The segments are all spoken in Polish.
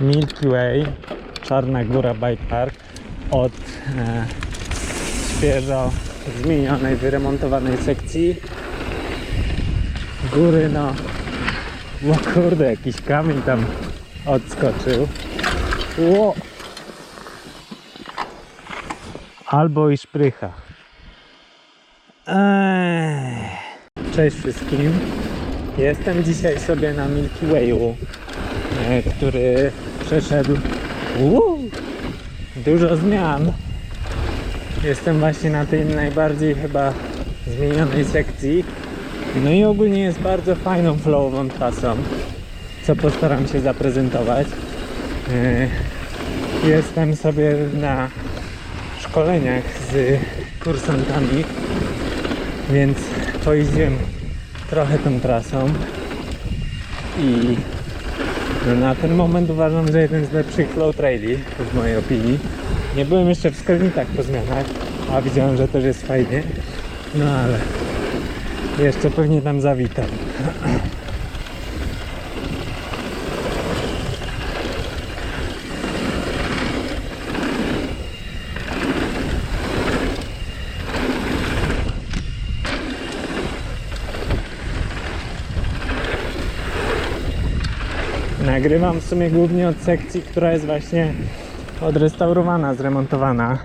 Milky Way, Czarna Góra Bike Park od e, świeżo zmienionej, wyremontowanej sekcji. Góry no, o kurde, jakiś kamień tam odskoczył. Ło. Albo i szprycha. Cześć wszystkim. Jestem dzisiaj sobie na Milky Wayu, który przeszedł dużo zmian. Jestem właśnie na tej najbardziej chyba zmienionej sekcji. No i ogólnie jest bardzo fajną flowową trasą, co postaram się zaprezentować. E, Jestem sobie na szkoleniach z kursantami, więc pojeździłem trochę tą trasą i no na ten moment uważam, że jeden z lepszych flow traili w mojej opinii. Nie byłem jeszcze w Skelnitach po zmianach, a widziałem, że też jest fajnie. No ale jeszcze pewnie tam zawitam. Nagrywam w sumie głównie od sekcji, która jest właśnie odrestaurowana, zremontowana.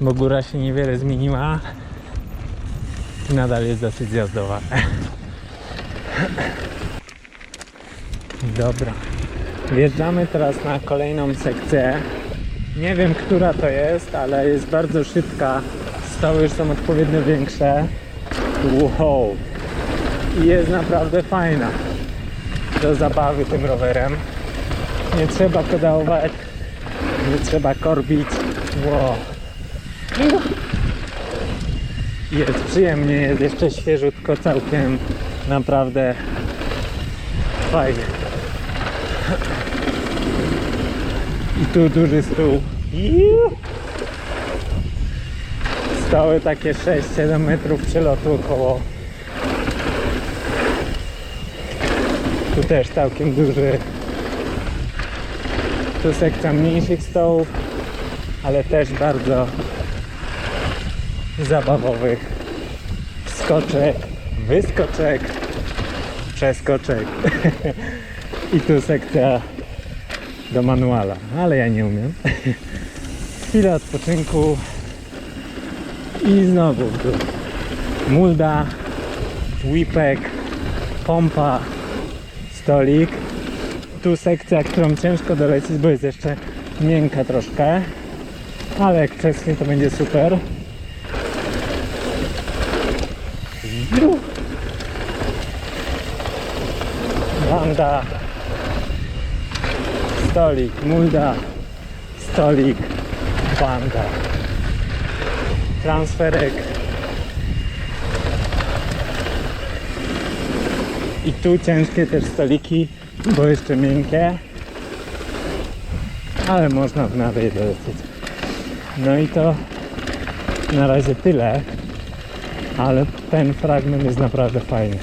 Bo góra się niewiele zmieniła. I nadal jest dosyć zjazdowa. Dobra. Wjeżdżamy teraz na kolejną sekcję. Nie wiem, która to jest, ale jest bardzo szybka. Stoły już są odpowiednio większe. Wow. I jest naprawdę fajna do zabawy tym rowerem. Nie trzeba pedałować, nie trzeba korbić. Wow. Jest przyjemnie, jest jeszcze świeżutko całkiem. Naprawdę fajnie. I tu duży stół. Stoły takie 6-7 metrów przelotu około. Tu też całkiem duży. Tu sekcja mniejszych stołów, ale też bardzo zabawowych. Skoczek, wyskoczek, przeskoczek. I tu sekcja do manuala, ale ja nie umiem. Chwila odpoczynku i znowu dół. Mulda, whipek, pompa, stolik. Tu sekcja, którą ciężko dolecieć, bo jest jeszcze miękka troszkę. Ale jak przeschnie to będzie super. Banda. Stolik, mulda. Stolik, banda. Transferek. I tu ciężkie też stoliki, bo jeszcze miękkie. Ale można w nadę je dolecieć. No i to na razie tyle. Ale ten fragment jest naprawdę fajny.